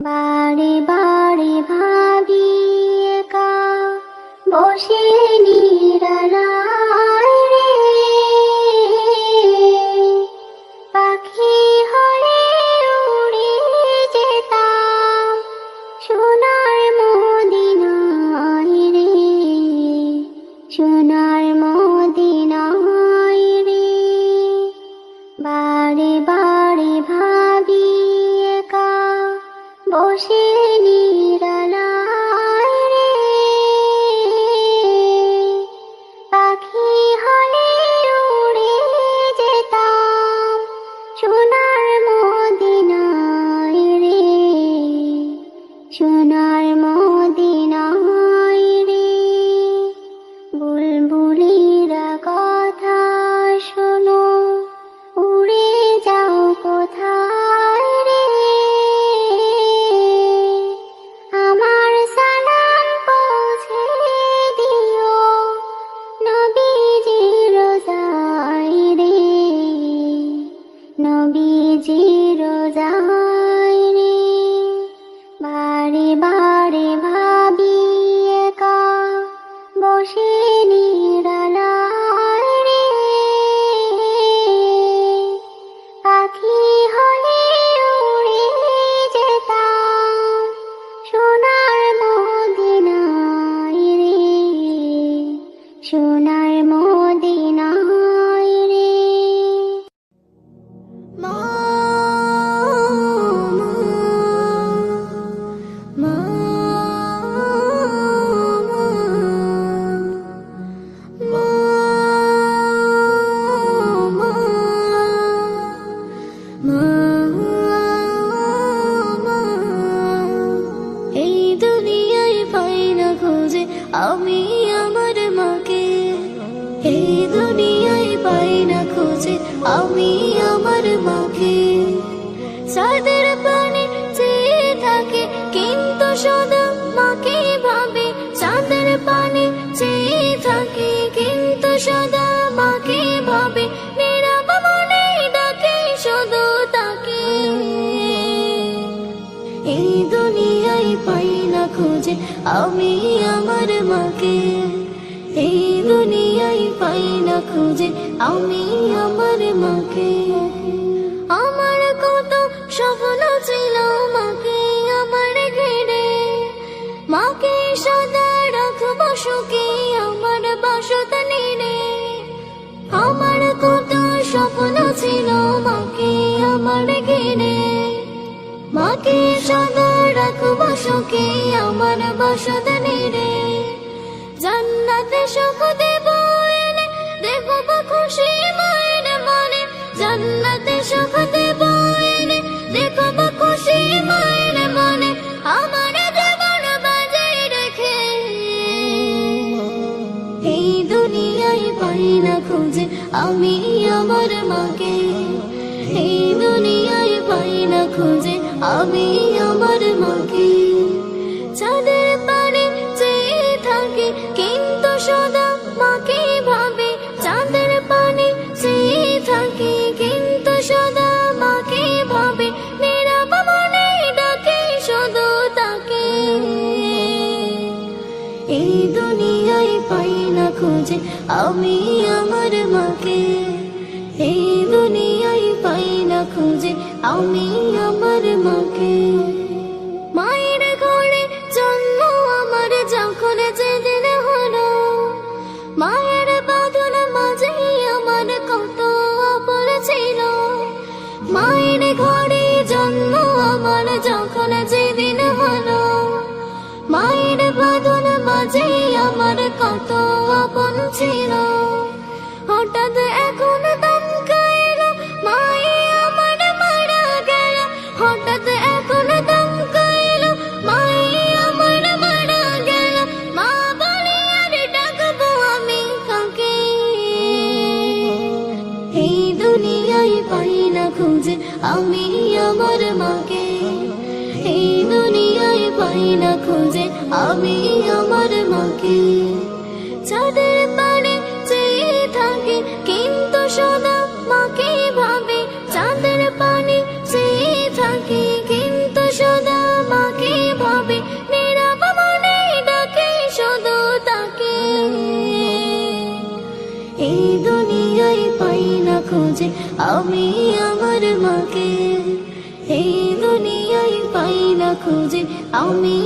বারে বারে ভাবি একা বসে নিরালায় পাখি হলে উড়ে যেতাম সোনার মদিনায় রে। সোনার বসে নিরালায় বসে খুঁজে আমি আমার মাকে। সাদের পানে চেয়ে থাকে, কিন্তু সদা মাকে ভাবে। চাঁদের পানে চেয়ে থাকে, কিন্তু সদা মাকে ভাবে। নীরব মনে ডাকে শুধু তাকে। এই দুনিয়ায় পাই না খুঁজে, আমি আমার মাকে। এই দুনিয়ায় পাই না খুঁজে, আমি আমার মাকে। আমার কত স্বপ্ন ছিল মাকে আমার ঘিরে। মাকে সদা রাখব সুখে আমার বাসত নিরে আমার কত স্বপ্ন ছিল মাকে আমার ঘিরে। মাকে সদা রাখব সুখে আমার বাসত নিরে জান্নাতে সুখ দেব এনে দেখব খুশি মায়ের মনে। জান্নাতে সুখ দেব এনে দেখব খুশি মায়ের মনে। আমার জীবন বাজায় রেখে। এই দুনিয়ায় পাই না খুঁজে, আমি আমার মাকে। এই দুনিয়ায় পাই না খুঁজে, আমি আমার মাকে। এই দুনিয়ায় পাই না খুঁজে, আমি আমার মাকে। এই দুনিয়ায় পাই না খুঁজে, আমি আমার হঠাৎ এখন দমকা এলো মায়ে আমার মারা গেল। হঠাৎ এখন দমকা এলো মায়ে আমার মারা গেল। মা বলে, আর আমি কাকে? এই দুনিয়ায় পাই না খুঁজে, আমি আমার মাকে। এই দুনিয়ায় পাই না খুঁজে, আমি আমার মাকে। দুনিয়ায় পাই না খোঁজে আমি আমার মাকে। এই দুনিয়ায় পাই না খোঁজে আমি